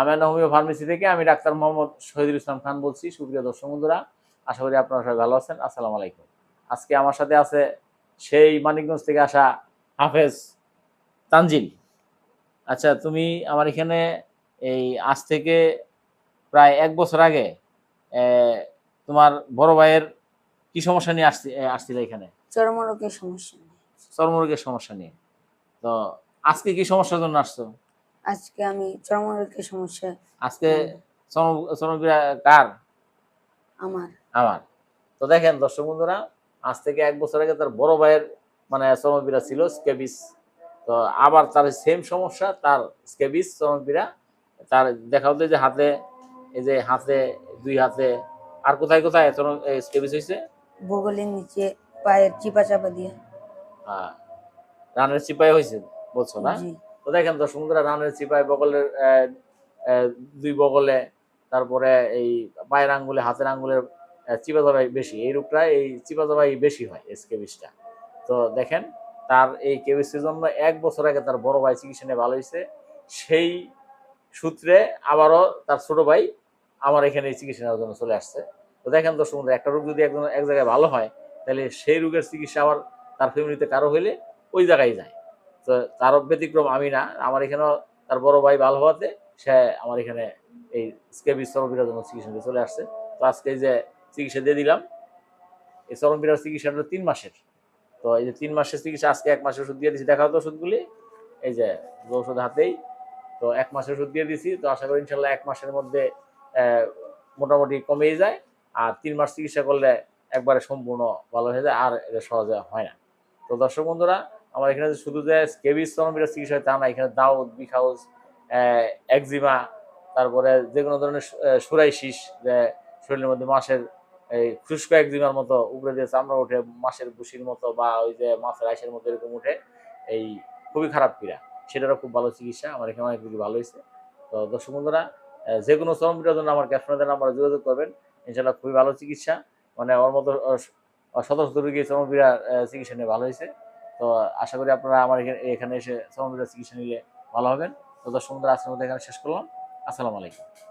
Amena homeo pharmacy থেকে আমি ডাক্তার মোহাম্মদ শহীদুল ইসলাম খান বলছি। সুপ্রিয় দর্শক বন্ধুরা আশা করি আপনারা সবাই ভালো আছেন। আসসালামু আলাইকুম। আজকে আমার সাথে আছে সেই মানিকগঞ্জ থেকে আসা হাফেজ তানজিল। আচ্ছা তুমি আমার এখানে এই আজ থেকে প্রায় এক বছর আগে তোমার বড় ভাইয়ের কি সমস্যা নিয়ে আসছি আসছিলে এখানে? চর্মরোগের সমস্যা চর্মরোগের সমস্যা নিয়ে। তো আজকে কি সমস্যার জন্য আসছো? আজকে আমি চর্মরোগের সমস্যা আজকে চর্ম চর্মপীড়া কার? আমার। আমার। তো দেখেন দর্শক বন্ধুরা আজ থেকে এক বছর আগে তার বড় ভাইয়ের মানে চর্মপীড়া ছিল স্কেবিস। তো আবার তার সেম সমস্যা তার স্কেবিস চর্মপীড়া তার দেখা হতো যে হাতে এই যে হাতে দুই হাতে আর কোথায় কোথায় চরম স্কেবিস হয়েছে? বগলের নিচে পায়ের চিপা চাপা দিয়ে। আহ, রানের চিপায় হয়েছে বলছো না? জি। তো দেখেন দর্শক বন্ধুরা, রানের চিপায় বগলের দুই বগলে, তারপরে এই পায়ের আঙ্গুলে, হাতের আঙ্গুলের চিপা জবাই বেশি। এই রোগটা এই চিপা জবাই বেশি হয় স্কেবিসটা তো দেখেন, তার এই কেবিসের জন্য এক বছর আগে তার বড় ভাই চিকিৎসা নিয়ে ভালো হয়েছে। সেই সূত্রে আবারও তার ছোট ভাই আমার এখানে চিকিৎসা নেওয়ার জন্য চলে আসছে। তো দেখেন তো বন্ধুরা, একটা রোগ যদি একজন এক জায়গায় ভালো হয়, তাহলে সেই রোগের চিকিৎসা আবার তার ফ্যামিলিতে কারও হইলে ওই জায়গায় যায়। তো তার ব্যতিক্রম আমি না। আমার এখানেও তার বড় ভাই ভালো হওয়াতে সে আমার এখানে এই স্কেবিস চরমপীড়ার জন্য চিকিৎসা নিতে চলে আসছে। তো আজকে যে চিকিৎসা দিয়ে দিলাম, এই চরমপীড়ার চিকিৎসাটা হলো তিন মাসের। তো এই যে তিন মাসের চিকিৎসা, আজকে এক মাসের ওষুধ দিয়ে দিচ্ছি দেখা হতো ওষুধগুলি, এই যে যে ওষুধ হাতেই। তো এক মাসের ওষুধ দিয়ে দিছি তো আশা করি ইনশাল্লাহ এক মাসের মধ্যে মোটামুটি কমেই যায়। আর তিন মাস চিকিৎসা করলে একবারে সম্পূর্ণ ভালো হয়ে যায়, আর এটা সহজে হয় না। তো দর্শক বন্ধুরা আমার এখানে শুধু যে স্কেবিস চরমপীড়ার চিকিৎসা হয় তা না, এখানে দাউদ বিখাউজ একজিমা, তারপরে যে কোনো ধরনের সুরাইশিস যে শরীরের মধ্যে মাসের, এই শুষ্ক একজিমার মতো উপরে দিয়ে চামড়া ওঠে মাসের বুসির মতো বা ওই যে মাছের আইসের মতো এরকম উঠে এই খুবই খারাপ পীড়া। সেটারও খুব ভালো চিকিৎসা, আমার এখানে অনেক রোগী ভালো হয়েছে। তো দর্শক বন্ধুরা যে কোনো চরমপীড়ার জন্য আমার ক্যাপশনের নাম্বারে যোগাযোগ করবেন ইনশাল্লাহ খুবই ভালো চিকিৎসা। মানে আমার মতো শত শত রোগী চরমপীড়ার চিকিৎসা নিয়ে ভালো হয়েছে। তো আশা করি আপনারা আমার এখানে এসে চরমপীড়ার চিকিৎসা নিলে ভালো হবেন। তো দর্শক আজকের মধ্যে এখানে শেষ করলাম। আসসালামু আলাইকুম।